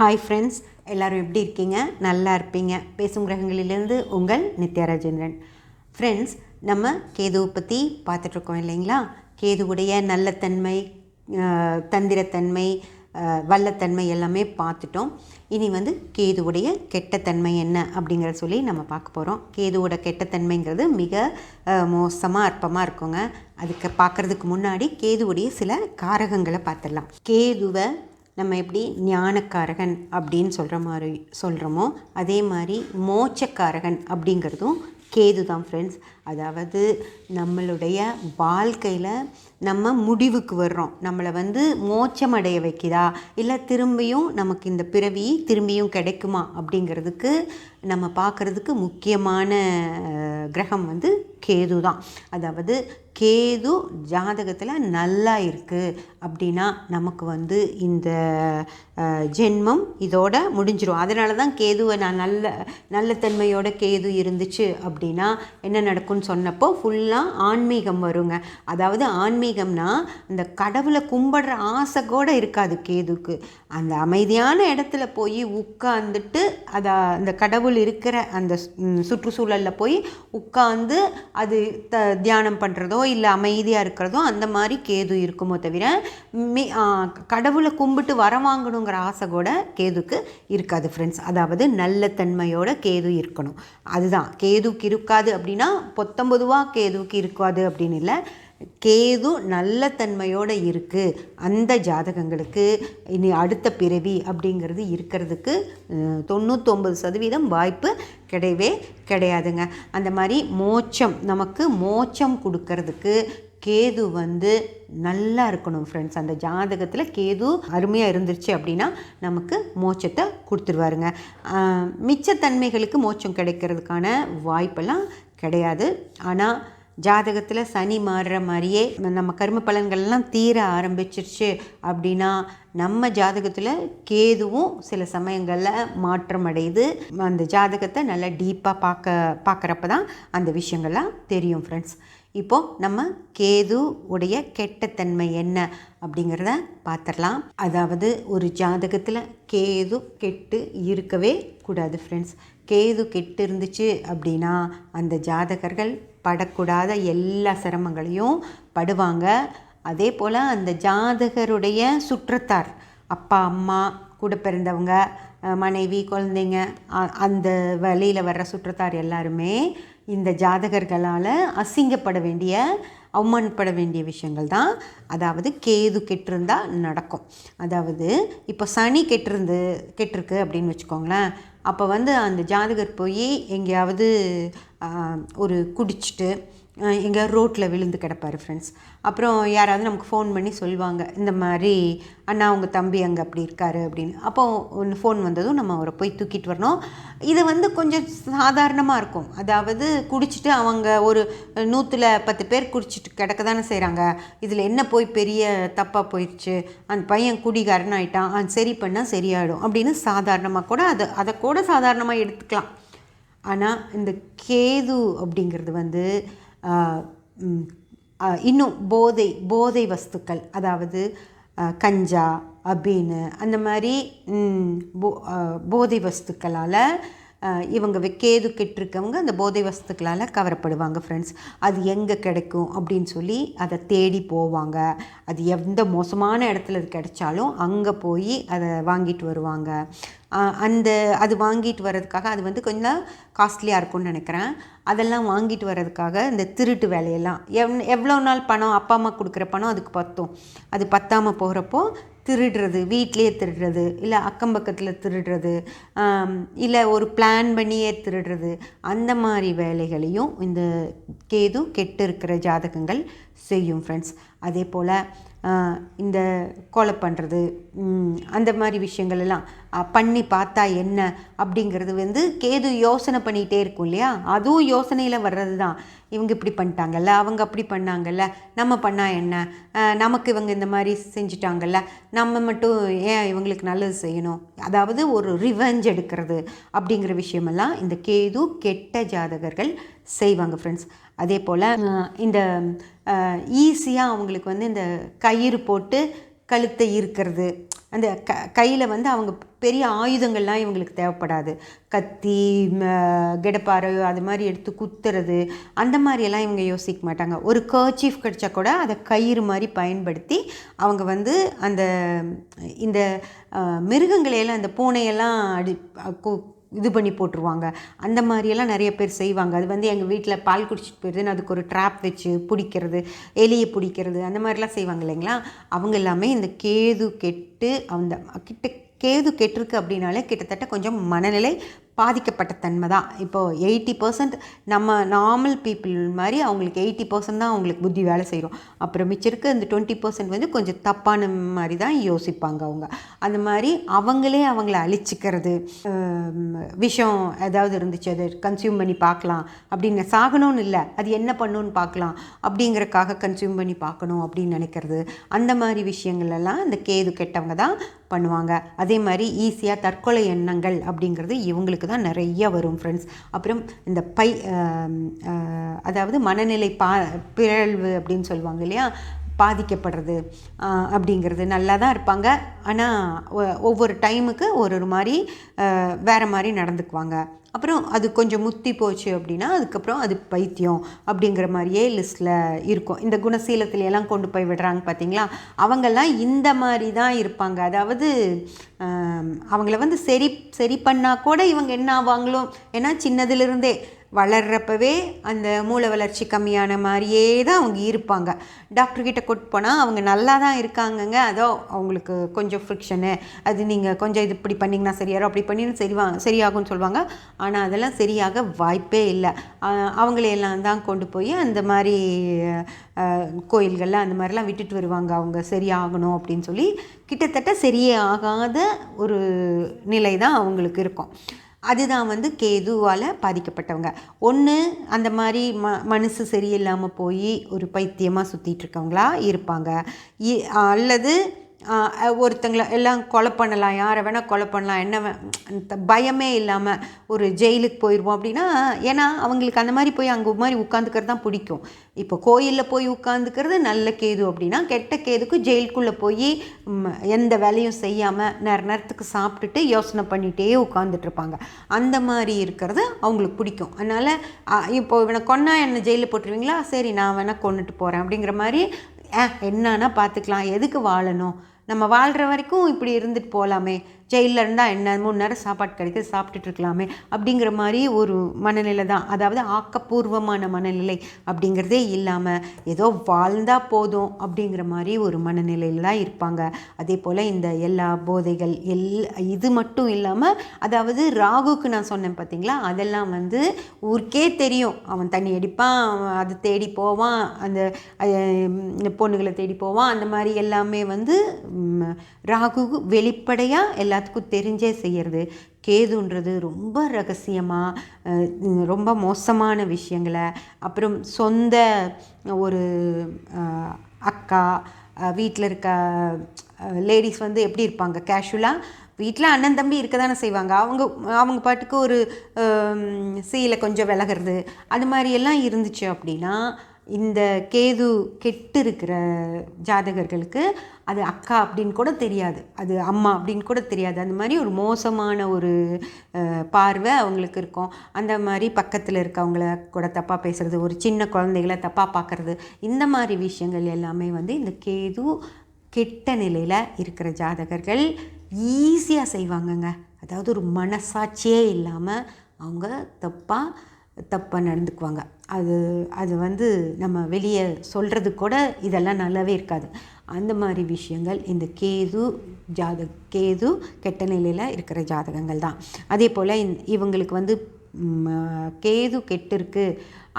Hi friends எல்லோரும் எப்படி இருக்கீங்க? நல்லா இருப்பீங்க. பேசும் கிரகங்களிலிருந்து உங்கள் நித்யா ராஜேந்திரன் ஃப்ரெண்ட்ஸ் நம்ம கேதுவை பற்றி பார்த்துட்ருக்கோம் இல்லைங்களா? கேதுவுடைய நல்லத்தன்மை தன்மை தந்திரத்தன்மை வல்லத்தன்மை எல்லாமே பார்த்துட்டோம். இனி வந்து கேதுவுடைய கெட்டத்தன்மை என்ன அப்படிங்கிறத சொல்லி நம்ம பார்க்க போகிறோம் கேதுவோட கெட்டத்தன்மைங்கிறது மிக மோசமாக அற்பமாக இருக்குங்க. அதுக்கு பார்க்குறதுக்கு முன்னாடி கேதுவுடைய சில காரகங்களை பார்த்துடலாம். கேதுவை நம்ம எப்படி ஞானக்காரகன் அப்படின்னு சொல்கிற மாதிரி சொல்கிறோமோ அதே மாதிரி மோச்சக்காரகன் அப்படிங்கிறதும் கேது தான் ஃப்ரெண்ட்ஸ் அதாவது நம்மளுடைய வாழ்க்கையில் நம்ம முடிவுக்கு வர்றோம். நம்மளை வந்து மோட்சம் அடைய வைக்குதா? இல்லை திரும்பியும் நமக்கு இந்த பிறவி திரும்பியும் கிடைக்குமா அப்படிங்கிறதுக்கு நம்ம பார்க்குறதுக்கு முக்கியமான கிரகம் வந்து கேது தான் அதாவது கேது ஜாதகத்தில் நல்லா இருக்குது அப்படின்னா நமக்கு வந்து இந்த ஜென்மம் இதோட முடிஞ்சிடும் அதனால தான் கேதுவை நான் நல்ல நல்ல தன்மையோட கேது இருந்துச்சு அப்படின்னா என்ன நடக்கும்னு சொன்னப்போ ஃபுல்லாக ஆன்மீகம் வருங்க. அதாவது ஆன்மீகம்னா இந்த கடவுளை கும்பிடுற ஆசை கூட இருக்காது கேதுக்கு. அந்த அமைதியான இடத்துல போய் உட்காந்துட்டு அதை அந்த கடவுள் இருக்கிற அந்த சுற்றுச்சூழலில் போய் உட்காந்து அது த தியானம் பண்ணுறதோ இல்லை அமைதியாக இருக்கிறதோ அந்த மாதிரி கேது இருக்குமோ தவிர மி கடவுளை கும்பிட்டு வர வாங்கணுங்கிற ஆசை கூட கேதுக்கு இருக்காது ஃப்ரெண்ட்ஸ் அதாவது நல்ல தன்மையோட கேது இருக்கணும். அதுதான். கேதுக்கு இருக்காது அப்படின்னா பொத்தம்பொதுவாக கேதுவுக்கு இருக்காது அப்படின்னு இல்லை. கேது நல்ல தன்மையோடு இருக்குது அந்த ஜாதகங்களுக்கு இனி அடுத்த பிறவி அப்படிங்கிறது இருக்கிறதுக்கு தொண்ணூத்தொம்பது சதவீதம் வாய்ப்பு கிடையவே கிடையாதுங்க. அந்த மாதிரி மோட்சம் நமக்கு மோட்சம் கொடுக்கறதுக்கு கேது வந்து நல்லா இருக்கணும் ஃப்ரெண்ட்ஸ் அந்த ஜாதகத்தில் கேது அருமையாக இருந்துருச்சு அப்படின்னா நமக்கு மோட்சத்தை கொடுத்துருவாருங்க. மிச்சத்தன்மைகளுக்கு மோச்சம் மோட்சம் கிடைக்கிறதுக்கான வாய்ப்பெல்லாம் கிடையாது. ஆனால் ஜாதகத்தில் சனி மாறுற மாதிரியே நம்ம கர்ம பலன்கள்லாம் தீர ஆரம்பிச்சிருச்சு அப்படின்னா நம்ம ஜாதகத்தில் கேதுவும் சில சமயங்களில் மாற்றம் அடையுது. அந்த ஜாதகத்தை நல்லா டீப்பாக பார்க்க பார்க்குறப்ப தான் அந்த விஷயங்கள்லாம் தெரியும் ஃப்ரெண்ட்ஸ் இப்போது நம்ம கேது உடைய கெட்டத்தன்மை என்ன அப்படிங்கிறத பார்த்துடலாம் அதாவது ஒரு ஜாதகத்தில் கேது கெட்டு இருக்கவே கூடாது ஃப்ரெண்ட்ஸ் கேது கெட்டு இருந்துச்சு அப்படின்னா அந்த ஜாதகர்கள் படக்கூடாத எல்லா சிரமங்களையும் படுவாங்க. அதே போல் அந்த ஜாதகருடைய சுற்றத்தார் அப்பா அம்மா கூட பிறந்தவங்க மனைவி குழந்தைங்க அ- அந்த வழியில் வர்ற சுற்றத்தார் எல்லாருமே இந்த ஜாதகர்களால் அசிங்கப்பட வேண்டிய அவமானப்பட வேண்டிய விஷயங்கள் தான். அதாவது கேது கெட்டிருந்தால் நடக்கும். அதாவது இப்போ சனி கெட்டிருந்து கெட்டிருக்கு அப்படின்னு வச்சுக்கோங்களேன். அப்போ வந்து அந்த ஜாதகர் போய் எங்கேயாவது ஒரு குடிச்சிட்டு எங்கே ரோட்டில் விழுந்து கிடப்பாரு ஃப்ரெண்ட்ஸ் அப்புறம் யாராவது நமக்கு ஃபோன் பண்ணி சொல்லுவாங்க இந்த மாதிரி அண்ணா உங்கள் தம்பி அங்கே அப்படி இருக்காரு அப்படின்னு. அப்போ ஒன்று ஃபோன் வந்ததும் நம்ம அவரை போய் தூக்கிட்டு வரணும். இது வந்து கொஞ்சம் சாதாரணமாக இருக்கும். அதாவது குடிச்சிட்டு அவங்க ஒரு நூற்றில் பத்து பேர் குடிச்சிட்டு கிடக்க தானே செய்கிறாங்க இதில் என்ன போய் பெரிய தப்பாக போயிடுச்சு அந்த பையன் குடிகாரன் ஆகிட்டான் அது சரி பண்ணால் சரியாயிடும் அப்படின்னு சாதாரணமாக கூட அதை அதை கூட சாதாரணமாக எடுத்துக்கலாம். ஆனால் இந்த கேது அப்படிங்கிறது வந்து இன்னும் போதை போதை வஸ்துக்கள் அதாவது கஞ்சா அபீனு அந்த மாதிரி போ போதை வஸ்துக்களால் இவங்க கேது கெட்டிருக்கவங்க அந்த போதை வஸ்துக்களால் கவரப்படுவாங்க ஃப்ரெண்ட்ஸ் அது எங்கே கிடைக்கும் அப்படின்னு சொல்லி அதை தேடி போவாங்க. அது எந்த மோசமான இடத்துல அது கிடைச்சாலும் அங்கே போய் அதை வாங்கிட்டு வருவாங்க. அந்த அது வாங்கிட்டு வர்றதுக்காக அது வந்து கொஞ்சம் காஸ்ட்லியாக இருக்கும்னு நினைக்கிறேன். அதெல்லாம் வாங்கிட்டு வர்றதுக்காக இந்த திருட்டு வேலையெல்லாம் எவ் எவ்வளோ நாள் பணம் அப்பா அம்மா கொடுக்குற பணம் அதுக்கு பத்தும். அது பத்தாமல் போகிறப்போ திருடுறது வீட்லேயே திருடுறது இல்லை அக்கம் பக்கத்தில் திருடுறது இல்லை ஒரு பிளான் பண்ணியே திருடுறது அந்த மாதிரி வேலைகளையும் இந்த கேது கெட்டு இருக்கிற ஜாதகங்கள் செய்யும் ஃப்ரெண்ட்ஸ் அதே போல் இந்த கொலை பண்ணுறது அந்த மாதிரி விஷயங்கள் எல்லாம் பண்ணி பார்த்தா என்ன அப்படிங்கிறது வந்து கேது யோசனை பண்ணிகிட்டே இருக்கும் இல்லையா? அதுவும் யோசனையில் வர்றது தான் இவங்க இப்படி பண்ணிட்டாங்கல்ல அவங்க அப்படி பண்ணாங்கல்ல நம்ம பண்ணால் என்ன? நமக்கு இவங்க இந்த மாதிரி செஞ்சிட்டாங்கல்ல நம்ம மட்டும் ஏன் இவங்களுக்கு நல்லது செய்யணும்? அதாவது ஒரு ரிவெஞ்ச் எடுக்கிறது அப்படிங்கிற விஷயமெல்லாம் இந்த கேது கெட்ட ஜாதகர்கள் செய்வாங்க ஃப்ரெண்ட்ஸ் அதே போல் இந்த ஈஸியாக அவங்களுக்கு வந்து இந்த கயிறு போட்டு கழுத்தை ஈர்க்கிறது. அந்த க கையில் வந்து அவங்க பெரிய ஆயுதங்கள்லாம் இவங்களுக்கு தேவைப்படாது. கத்தி கெடப்பாறை அது மாதிரி எடுத்து குத்துறது அந்த மாதிரியெல்லாம் இவங்க யோசிக்க மாட்டாங்க. ஒரு கர்ச்சீஃப் கிடச்சா கூட அதை கயிறு மாதிரி பயன்படுத்தி அவங்க வந்து அந்த இந்த மிருகங்களையெல்லாம் அந்த பூனையெல்லாம் அடி இது பண்ணி போட்டுருவாங்க. அந்த மாதிரியெல்லாம் நிறைய பேர் செய்வாங்க. அது வந்து எங்கள் வீட்டில் பால் குடிச்சிட்டு போயிடுதுன்னு அதுக்கு ஒரு ட்ராப் வச்சு பிடிக்கிறது எலியை பிடிக்கிறது அந்த மாதிரிலாம் செய்வாங்க இல்லைங்களா? அவங்க எல்லாமே இந்த கேது கெட்டு அந்த கிட்ட கேது கெட்டிருக்கு அப்படின்னாலே கிட்டத்தட்ட கொஞ்சம் மனநிலை பாதிக்கப்பட்ட தன்மை தான். இப்போது எயிட்டி பர்சன்ட் நம்ம நார்மல் பீப்புள் மாதிரி அவங்களுக்கு எயிட்டி பர்சன்ட் தான் அவங்களுக்கு புத்தி வேலை செய்கிறோம் அப்புறம் மிச்சம் இருக்க இந்த டுவெண்ட்டி பர்சன்ட் வந்து கொஞ்சம் தப்பான மாதிரி தான் யோசிப்பாங்க அவங்க. அந்த மாதிரி அவங்களே அவங்கள அழிச்சிக்கிறது விஷம் ஏதாவது இருந்துச்சு அதை கன்சியூம் பண்ணி பார்க்கலாம். அப்படின்னு சாகணும்னு இல்லை. அது என்ன பண்ணுன்னு பார்க்கலாம். அப்படிங்கிறக்காக கன்சியூம் பண்ணி பார்க்கணும் அப்படின்னு நினைக்கிறது. அந்த மாதிரி விஷயங்கள் எல்லாம் இந்த கேது கெட்டவங்க தான் பண்ணுவாங்க. அதே மாதிரி ஈஸியாக தற்கொலை எண்ணங்கள் அப்படிங்கிறது இவங்களுக்கு தான் நிறைய வரும் ஃப்ரெண்ட்ஸ் அப்புறம் இந்த பை அதாவது மனநிலை பா பிறழ்வு அப்படின்னு சொல்லுவாங்க இல்லையா? பாதிக்கப்படுறது அப்படிங்கிறது நல்லா தான் இருப்பாங்க. ஆனால் ஒவ்வொரு டைமுக்கு ஒரு ஒரு மாதிரி வேறு மாதிரி நடந்துக்குவாங்க. அப்புறம் அது கொஞ்சம் முத்தி போச்சு அப்படின்னா அதுக்கப்புறம் அது பைத்தியம் அப்படிங்கிற மாதிரியே லிஸ்ட்டில் இருக்கும். இந்த குணசீலத்துலையெல்லாம் கொண்டு போய் விடுறாங்க பார்த்தீங்களா? அவங்கெல்லாம் இந்த மாதிரி தான் இருப்பாங்க. அதாவது அவங்கள வந்து சரி சரி பண்ணால் கூட இவங்க என்ன ஆவாங்களோ? ஏன்னா சின்னதுலேருந்தே வளர்கிறப்பவே அந்த மூளை வளர்ச்சி கம்மியான மாதிரியே தான் அவங்க இருப்பாங்க. டாக்டர்கிட்ட கூட்டு போனால் அவங்க நல்லா தான் இருக்காங்கங்க. அதோ அவங்களுக்கு கொஞ்சம் ஃப்ரிக்ஷனு அது நீங்கள் கொஞ்சம் இது இப்படி பண்ணிங்கன்னா சரியாரும் அப்படி பண்ணின்னு சரிவா சரியாகும்னு சொல்லுவாங்க. ஆனால் அதெல்லாம் சரியாக வாய்ப்பே இல்லை. அவங்களையெல்லாம் தான் கொண்டு போய் அந்த மாதிரி கோயில்களில் அந்த மாதிரிலாம் விட்டுட்டு வருவாங்க. அவங்க சரியாகணும் அப்படின்னு சொல்லி கிட்டத்தட்ட சரியே ஆகாத ஒரு நிலை தான் அவங்களுக்கு இருக்கும். அதுதான் வந்து கேதுவால் பாதிக்கப்பட்டவங்க. ஒன்று அந்த மாதிரி ம மனசு சரியில்லாமல் போய் ஒரு பைத்தியமாக சுற்றிட்டு இருக்கவங்களா இருப்பாங்க. அல்லது ஒருத்தங்களை எல்லாம் கொலை பண்ணலாம் யாரை வேணால் கொலை பண்ணலாம் என்ன பயமே இல்லாமல் ஒரு ஜெயிலுக்கு போயிடுவோம் அப்படின்னா ஏன்னா அவங்களுக்கு அந்த மாதிரி போய் அங்கே மாதிரி உட்காந்துக்கிறது தான் பிடிக்கும். இப்போ கோயிலில் போய் உட்காந்துக்கிறது நல்ல கேது அப்படின்னா கெட்ட கேதுக்கு ஜெயிலுக்குள்ளே போய் எந்த வேலையும் செய்யாமல் நேர நேரத்துக்கு சாப்பிட்டுட்டு யோசனை பண்ணிகிட்டே உட்காந்துட்ருப்பாங்க அந்த மாதிரி இருக்கிறது அவங்களுக்கு பிடிக்கும். அதனால் இப்போ இவனை கொன்னா என்னை ஜெயிலில் போட்டுருவீங்களா? சரி நான் வேணால் கொண்டுட்டு போகிறேன் அப்படிங்கிற மாதிரி என்னன்னா பார்த்துக்கலாம் எதுக்கு வாழணும்? நம்ம வாழ்கிற வரைக்கும் இப்படி இருந்துட்டு போகலாமே ஜெயிலில் இருந்தால் என்ன? மூணு நேரம் சாப்பாடு கிடைக்குது சாப்பிட்டுட்டு இருக்கலாமே. அப்படிங்கிற மாதிரி ஒரு மனநிலை தான். அதாவது ஆக்கப்பூர்வமான மனநிலை அப்படிங்கிறதே இல்லாமல் ஏதோ வாழ்ந்தால் போதும் அப்படிங்கிற மாதிரி ஒரு மனநிலையில் தான் இருப்பாங்க. அதே போல் இந்த எல்லா போதைகள் எல் இது மட்டும் இல்லாமல் அதாவது ராகுக்கு நான் சொன்னேன் பார்த்தீங்களா அதெல்லாம் வந்து ஊருக்கே தெரியும். அவன் தண்ணி அடிப்பான் அது தேடி போவான் அந்த பொண்ணுகளை தேடி போவான். அந்த மாதிரி எல்லாமே வந்து ராகு வெளிப்படையாக எல்லாத்துக்கும் தெரிஞ்சே செய்கிறது கேதுன்றது ரொம்ப ரகசியமாக ரொம்ப மோசமான விஷயங்களை. அப்புறம் சொந்த ஒரு அக்கா வீட்டில் இருக்க லேடிஸ் வந்து எப்படி இருப்பாங்க? கேஷுவலாக வீட்டில் அண்ணன் தம்பி இருக்க தானே செய்வாங்க. அவங்க அவங்க பாட்டுக்கு ஒரு சீலை கொஞ்சம் விலகிறது. அது மாதிரியெல்லாம் இருந்துச்சு அப்படின்னா இந்த கேது கெட்டு இருக்கிற ஜாதகர்களுக்கு அது அக்கா அப்படின்னு கூட தெரியாது. அது அம்மா அப்படின்னு கூட தெரியாது. அந்த மாதிரி ஒரு மோசமான ஒரு பார்வை அவங்களுக்கு இருக்கும். அந்த மாதிரி பக்கத்தில் இருக்கவங்கள கூட தப்பாக பேசுகிறது ஒரு சின்ன குழந்தைகளை தப்பாக பார்க்குறது இந்த மாதிரி விஷயங்கள் எல்லாமே வந்து இந்த கேது கெட்ட நிலையில் இருக்கிற ஜாதகர்கள் ஈஸியாக செய்வாங்கங்க. அதாவது ஒரு மனசாட்சியே இல்லாமல் அவங்க தப்பாக தப்பாக நடந்துக்குவாங்க. அது அது வந்து நம்ம வெளியே சொல்கிறது கூட இதெல்லாம் நல்லாவே இருக்காது. அந்த மாதிரி விஷயங்கள் இந்த கேது ஜாத கேது கெட்ட நிலையில் இருக்கிற ஜாதகங்கள் தான். அதே போல் இவங்களுக்கு வந்து கேது கெட்டு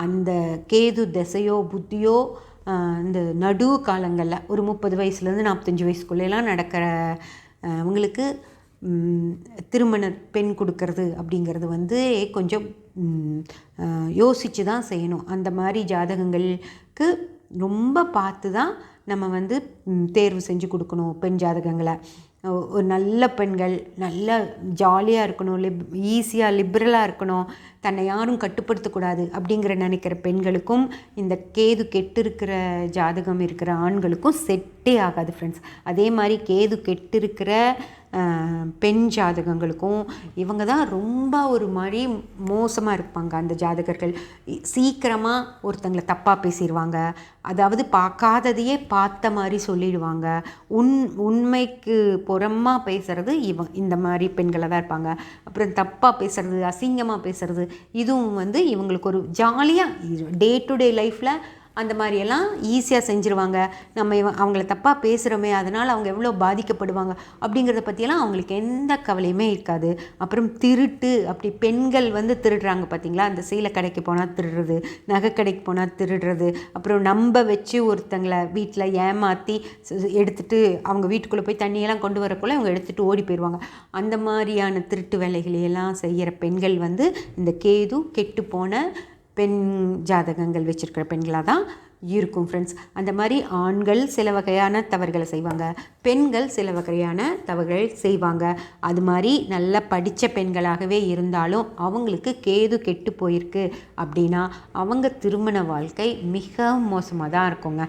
அந்த கேது திசையோ புத்தியோ இந்த நடு காலங்களில் ஒரு முப்பது வயசுலேருந்து நாற்பத்தஞ்சு வயசுக்குள்ளெல்லாம் நடக்கிற அவங்களுக்கு திருமண பெண் கொடுக்கறது அப்படிங்கிறது வந்து கொஞ்சம் யோசித்து தான் செய்யணும். அந்த மாதிரி ஜாதகங்களுக்கு ரொம்ப பார்த்து தான் நம்ம வந்து தேர்வு செஞ்சு கொடுக்கணும் பெண் ஜாதகங்களை. ஒரு நல்ல பெண்கள் நல்ல ஜாலியாக இருக்கணும் லிப் ஈஸியாக லிபரலாக இருக்கணும் தன்னை யாரும் கட்டுப்படுத்தக்கூடாது அப்படிங்கிற நினைக்கிற பெண்களுக்கும் இந்த கேது கெட்டு இருக்கிற ஜாதகம் இருக்கிற ஆண்களுக்கும் செட்டே ஆகாது ஃப்ரெண்ட்ஸ் அதே மாதிரி கேது கெட்டு இருக்கிற பெண் ஜாதகங்களுக்கும் இவங்க தான் ரொம்ப ஒரு மாதிரி மோசமாக இருப்பாங்க அந்த ஜாதகர்கள். சீக்கிரமாக ஒருத்தங்களை தப்பாக பேசிடுவாங்க அதாவது பார்க்காததையே பார்த்த மாதிரி சொல்லிடுவாங்க. உண் உண்மைக்கு புறமாக பேசுகிறது இவன் இந்த மாதிரி பெண்களை தான் இருப்பாங்க. அப்புறம் தப்பாக பேசுகிறது அசிங்கமாக பேசுகிறது இதுவும் வந்து இவங்களுக்கு ஒரு ஜாலியாக டே டு டே லைஃப்பில் அந்த மாதிரியெல்லாம் ஈஸியாக செஞ்சுருவாங்க. நம்ம அவங்கள தப்பாக பேசுகிறோமே அதனால் அவங்க எவ்வளோ பாதிக்கப்படுவாங்க அப்படிங்கிறத பற்றியெல்லாம் அவங்களுக்கு எந்த கவலையுமே இருக்காது. அப்புறம் திருட்டு அப்படி பெண்கள் வந்து திருடுறாங்க பார்த்தீங்களா அந்த சீலை கடைக்கு போனால் திருடுறது நகை கடைக்கு போனால் திருடுறது அப்புறம் நம்ப வச்சு ஒருத்தங்களை வீட்டில் ஏமாற்றி எடுத்துகிட்டு அவங்க வீட்டுக்குள்ளே போய் தண்ணியெல்லாம் கொண்டு வரக்குள்ளே அவங்க எடுத்துகிட்டு ஓடி போயிடுவாங்க அந்த மாதிரியான திருட்டு வேலைகளையெல்லாம் செய்கிற பெண்கள் வந்து இந்த கேது கெட்டு போன பெண் ஜாதகங்கள் வச்சுருக்கிற பெண்களாக தான் இருக்கும் ஃப்ரெண்ட்ஸ் அந்த மாதிரி ஆண்கள் சில வகையான தவறுகளை செய்வாங்க. பெண்கள் சில வகையான தவறுகள் செய்வாங்க. அது மாதிரி நல்லா படித்த பெண்களாகவே இருந்தாலும் அவங்களுக்கு கேது கெட்டு போயிருக்கு அப்படின்னா அவங்க திருமண வாழ்க்கை மிக மோசமாக தான் இருக்குங்க.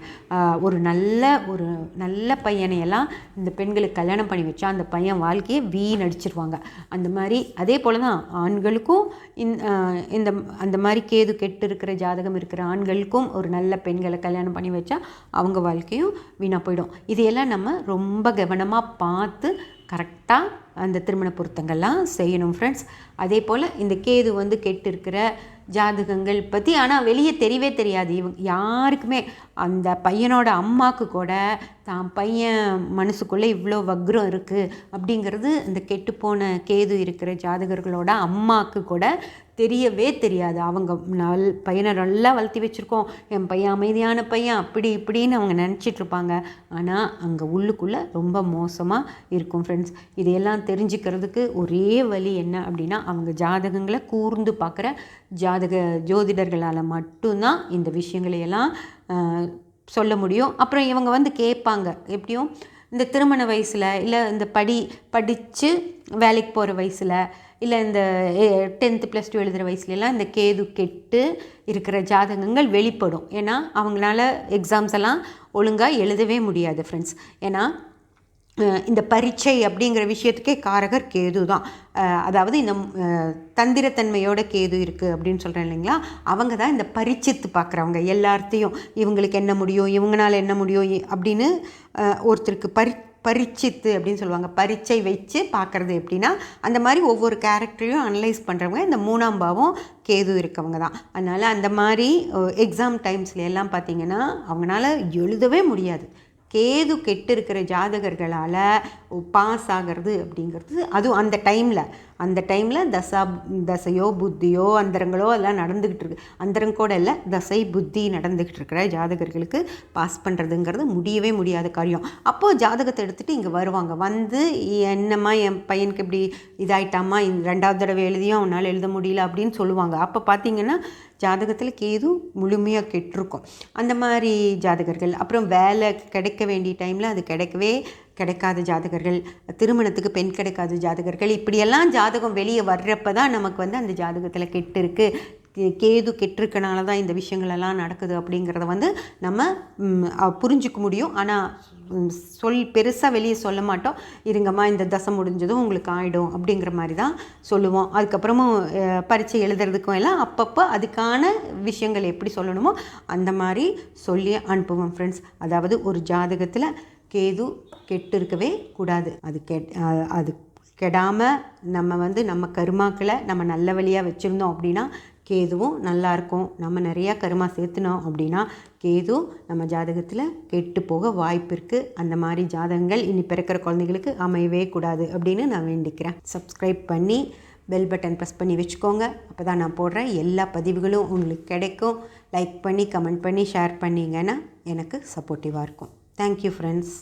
ஒரு நல்ல ஒரு நல்ல பையனையெல்லாம் இந்த பெண்களுக்கு கல்யாணம் பண்ணி வச்சா அந்த பையன் வாழ்க்கையை வீணடிச்சிருவாங்க. அந்த மாதிரி அதே போல் தான் ஆண்களுக்கும் இந்த அந்த மாதிரி கேது கெட்டு இருக்கிற ஜாதகம் இருக்கிற ஆண்களுக்கும் ஒரு நல்ல பெண் பெண்களை கல்யாணம் பண்ணி வச்சா அவங்க வாழ்க்கையும் வீணாக போயிடும். இதையெல்லாம் நம்ம ரொம்ப கவனமாக பார்த்து கரெக்டாக அந்த திருமண பொருத்தங்கள்லாம் செய்யணும் ஃப்ரெண்ட்ஸ் அதே போல் இந்த கேது வந்து கெட்டு இருக்கிற ஜாதகங்கள் பற்றி ஆனால் வெளியே தெரியவே தெரியாது. இவங்க யாருக்குமே அந்த பையனோட அம்மாவுக்கு கூட தான் பையன் மனசுக்குள்ளே இவ்வளோ வக்ரம் இருக்குது அப்படிங்கிறது இந்த கெட்டுப்போன கேது இருக்கிற ஜாதகர்களோட அம்மாவுக்கு கூட தெரியவே தெரியாது. அவங்க நல் பையனை நல்லா வளர்த்தி வச்சுருக்கோம். என் பையன் அமைதியான பையன் அப்படி இப்படின்னு அவங்க நினச்சிட்ருப்பாங்க ஆனால் அங்கே உள்ளுக்குள்ளே ரொம்ப மோசமாக இருக்கும் ஃப்ரெண்ட்ஸ் இதையெல்லாம் தெரிஞ்சுக்கிறதுக்கு ஒரே வழி என்ன அப்படின்னா அவங்க ஜாதகங்களை கூர்ந்து பார்க்குற ஜாதக ஜோதிடர்களால் மட்டும்தான் இந்த விஷயங்களையெல்லாம் சொல்ல முடியும். அப்புறம் இவங்க வந்து கேட்பாங்க. எப்படியும்? இந்த திருமண வயசில் இல்லை இந்த படி படித்து வேலைக்கு போகிற வயசில் இல்லை இந்த டென்த்து ப்ளஸ் டூ எழுதுகிற வயசுலலாம் இந்த கேது கெட்டு இருக்கிற ஜாதகங்கள் வெளிப்படும். ஏன்னா அவங்களால எக்ஸாம்ஸ் எல்லாம் ஒழுங்காக எழுதவே முடியாது ஃப்ரெண்ட்ஸ் ஏன்னா இந்த பரீட்சை அப்படிங்கிற விஷயத்துக்கே காரகர் கேது தான். அதாவது இந்த தந்திரத்தன்மையோட கேது இருக்குது அப்படின்னு சொல்கிறேன் இல்லைங்களா? அவங்க தான் இந்த பரிச்சித்து பார்க்குறவங்க எல்லார்த்தையும். இவங்களுக்கு என்ன முடியும்? இவங்களால் என்ன முடியும்? அப்படின்னு ஒருத்தருக்கு பரி பரிச்சித்து அப்படின்னு சொல்லுவாங்க. பரீட்சை வச்சு பார்க்குறது எப்படின்னா அந்த மாதிரி ஒவ்வொரு கேரக்டரையும் அனலைஸ் பண்ணுறவங்க இந்த மூணாம் பாவம் கேது இருக்கவங்க தான். அதனால் அந்த மாதிரி எக்ஸாம் டைம்ஸ்ல எல்லாம் பார்த்திங்கன்னா அவங்களால எழுதவே முடியாது. கேது கெட்டு இருக்கிற ஜாதகர்களால் பாஸ் ஆகிறது அப்படிங்கிறது அதுவும் அந்த டைமில் அந்த டைமில் தசா தசையோ புத்தியோ அந்தரங்களோ எல்லாம் நடந்துக்கிட்டு இருக்கு. அந்தரங்க கூட இல்லை தசை புத்தி நடந்துக்கிட்டு இருக்கிற ஜாதகர்களுக்கு பாஸ் பண்ணுறதுங்கிறது முடியவே முடியாத காரியம். அப்போது ஜாதகத்தை எடுத்துகிட்டு இங்கே வருவாங்க. வந்து என்னம்மா என் பையனுக்கு இப்படி இதாயிட்டாமா ரெண்டாவது தடவை எழுதியும் அவனால் எழுத முடியல அப்படின்னு சொல்லுவாங்க. அப்போ பார்த்தீங்கன்னா ஜாதகத்தில் கேது முழுமையாக கெட்டிருக்கும். அந்த மாதிரி ஜாதகர்கள். அப்புறம் வேலை கிடைக்க வேண்டிய டைமில் அது கிடைக்கவே கிடைக்காத ஜாதகர்கள் திருமணத்துக்கு பெண் கிடைக்காத ஜாதகர்கள் இப்படியெல்லாம் ஜாதகம் வெளியே வர்றப்ப தான் நமக்கு வந்து அந்த ஜாதகத்தில் கெட்டு இருக்குது கேது கெட்டிருக்கனால தான் இந்த விஷயங்களெல்லாம் நடக்குது அப்படிங்கிறத வந்து நம்ம புரிஞ்சிக்க முடியும். ஆனால் சொல் பெருசாக வெளியே சொல்ல மாட்டோம். இருங்கம்மா இந்த தசை முடிஞ்சதும் உங்களுக்கு ஆகிடும் அப்படிங்கிற மாதிரி தான் சொல்லுவோம். அதுக்கப்புறமும் பரீட்சை எழுதுறதுக்கும் எல்லாம் அப்பப்போ அதுக்கான விஷயங்கள் எப்படி சொல்லணுமோ அந்த மாதிரி சொல்லி அனுப்புவோம் ஃப்ரெண்ட்ஸ் அதாவது ஒரு ஜாதகத்தில் கேது கெட்டு இருக்கவே கூடாது. அது கெட் அது கெடாமல் நம்ம வந்து நம்ம கருமாக்களை நம்ம நல்ல வழியாக வச்சுருந்தோம் அப்படின்னா கேதுவும் நல்லாயிருக்கும் நம்ம நிறையா கருமா சேர்த்துனோம் அப்படின்னா கேது நம்ம ஜாதகத்தில் கெட்டு போக வாய்ப்பு இருக்குது அந்த மாதிரி ஜாதகங்கள் இனி பிறக்கிற குழந்தைகளுக்கு அமையவே கூடாது அப்படின்னு நான் வேண்டிக்கிறேன். சப்ஸ்கிரைப் பண்ணி பெல் பட்டன் ப்ரெஸ் பண்ணி வச்சுக்கோங்க. அப்போ தான் நான் போடுறேன். எல்லா பதிவுகளும் உங்களுக்கு கிடைக்கும். லைக் பண்ணி கமெண்ட் பண்ணி ஷேர் பண்ணிங்கன்னா எனக்கு சப்போர்ட்டிவாக இருக்கும். Thank you friends